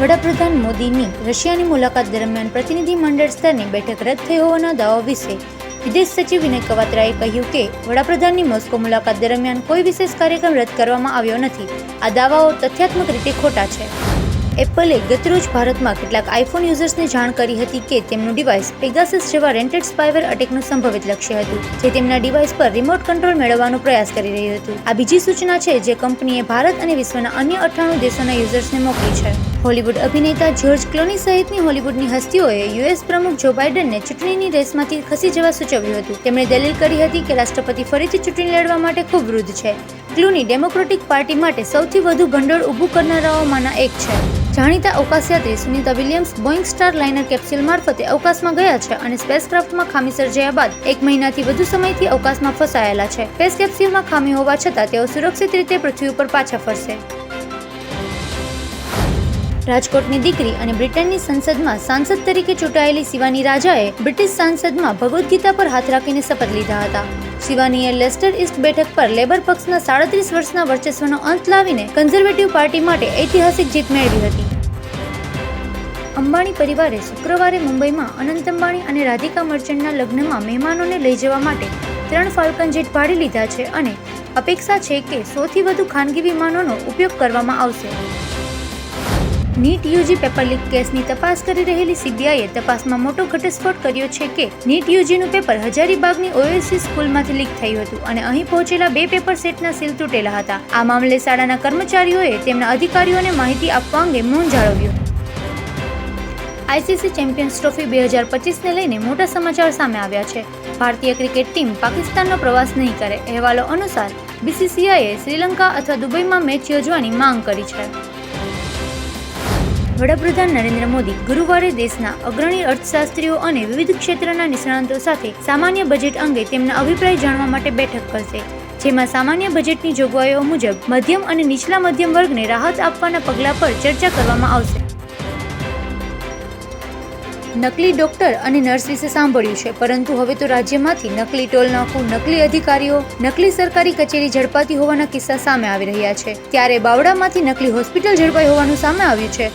વડાપ્રધાન મોદીની રશિયાની મુલાકાત દરમિયાન પ્રતિનિધિ મંડળ સ્તરની બેઠક રદ થઈ હોવાના દાવો વિશે વિદેશ સચિવ વિનય કવાત્રાએ કહ્યું કે વડાપ્રધાનની મોસ્કો મુલાકાત દરમિયાન કોઈ વિશેષ કાર્યક્રમ રદ કરવામાં આવ્યો નથી. આ દાવાઓ તથ્યાત્મક રીતે ખોટા છે. એપલે ગતરોજ ભારતમાં કેટલાક આઈફોન યુઝર્સને જાણ કરી હતી કે તેમનું ડિવાઇસ પેગાસસ જેવા રેન્ટેડ સ્પાયવેર અટેકનું સંભવિત લક્ષ્ય હતું, જે તેમના ડિવાઇસ પર રિમોટ કંટ્રોલ મેળવવાનો પ્રયાસ કરી રહ્યું હતું. આ બીજી સૂચના છે જે કંપનીએ ભારત અને વિશ્વના અન્ય અઠ્ઠાણું દેશોના યુઝર્સને મોકલી છે. હોલિવૂડ અભિનેતા જ્યોર્જ ક્લોની સહિતની હોલિવૂડની હસ્તીઓએ યુએસ પ્રમુખ જો બાઇડનને ચૂંટણીની રેસમાંથી ખસી જવા સૂચવ્યું હતું. તેમણે દલીલ કરી હતી કે રાષ્ટ્રપતિ ફરીથી ચૂંટણી લડવા માટે ખૂબ વૃદ્ધ છે. ક્લુની ડેમોક્રેટિક પાર્ટી માટે સૌથી વધુ ભંડોળ ઊભું કરનારાઓમાંના એક છે. જાણીતા અવકાશયાત્રી Sunita Williams Boeing Starliner capsule મારફતે અવકાશમાં ગયા છે અને સ્પેસક્રાફ્ટમાં ખામી સર્જાયા બાદ એક મહિનાથી વધુ સમયથી અવકાશમાં ફસાયેલા છે. સ્પેસ કેપ્સ્યુલમાં ખામી હોવા છતાં તેઓ સુરક્ષિત રીતે પૃથ્વી ઉપર પાછા ફરશે. રાજકોટની દીકરી અને બ્રિટનની સંસદમાં સાંસદ તરીકે ચૂંટાયેલી શિવાની રાજાએ બ્રિટિશ સાંસદમાં ભગવદ્ ગીતા પર હાથ રાખીને શપથ લીધા હતા. શિવાનીએ લેસ્ટર ઇસ્ટ બેઠક પર લેબર પક્ષના સાડત્રીસ વર્ષના વર્ચસ્વનો અંત લાવીને કન્ઝર્વેટિવ પાર્ટી માટે ઐતિહાસિક જીત મેળવી હતી. અંબાણી પરિવારે શુક્રવારે મુંબઈમાં અનંત અંબાણી અને રાધિકા મર્ચન્ટના લગ્નમાં મહેમાનોને લઈ જવા માટે ત્રણ ફાલ્કન જેટ ભાડે લીધા છે અને અપેક્ષા છે કે સોથી વધુ ખાનગી વિમાનોનો ઉપયોગ કરવામાં આવશે. નીટ યુજી પેપર લીક કેસની તપાસ કરી રહેલી સીબીઆઈએ તપાસમાં મોટો ઘટસ્ફોટ કર્યો છે કે નીટ યુજીનું પેપર હજારીબાગની ઓએસસી સ્કૂલમાંથી લીક થયું હતું અને અહીં પહોંચેલા બે પેપર સેટના સીલ તૂટેલા હતા. આ મામલે શાળાના કર્મચારીઓએ તેમના અધિકારીઓને માહિતી આપવા અંગે મૌન જાળવ્યું. આઈસીસી ચેમ્પિયન્સ ટ્રોફી બે હજાર પચીસને લઈને મોટા સમાચાર સામે આવ્યા છે. ભારતીય ક્રિકેટ ટીમ પાકિસ્તાનનો પ્રવાસ નહીં કરે, અહેવાલો અનુસાર બીસીસીઆઈએ શ્રીલંકા અથવા દુબઈમાં મેચ યોજવાની માંગ કરી છે. વડાપ્રધાન નરેન્દ્ર મોદી ગુરુવારે દેશના અગ્રણી અર્થશાસ્ત્રીઓ અને વિવિધ ક્ષેત્રના નિષ્ણાંતો સાથે સામાન્ય બજેટ અંગે તેમના અભિપ્રાય જાણવા માટે બેઠક કરશે, જેમાં સામાન્ય બજેટની જોગવાઈઓ મુજબ મધ્યમ અને નીચલા મધ્યમ વર્ગને રાહત આપવાના પગલાં પર ચર્ચા કરવામાં આવશે. નકલી ડોક્ટર અને નર્સ વિશે સાંભળ્યું છે, પરંતુ હવે તો રાજ્યમાંથી નકલી ટોલ નાખવું નકલી અધિકારીઓ, નકલી સરકારી કચેરી ઝડપાતી હોવાના કિસ્સા સામે આવી રહ્યા છે. ત્યારે બાવડામાંથી નકલી હોસ્પિટલ ઝડપાઈ હોવાનું સામે આવ્યું છે.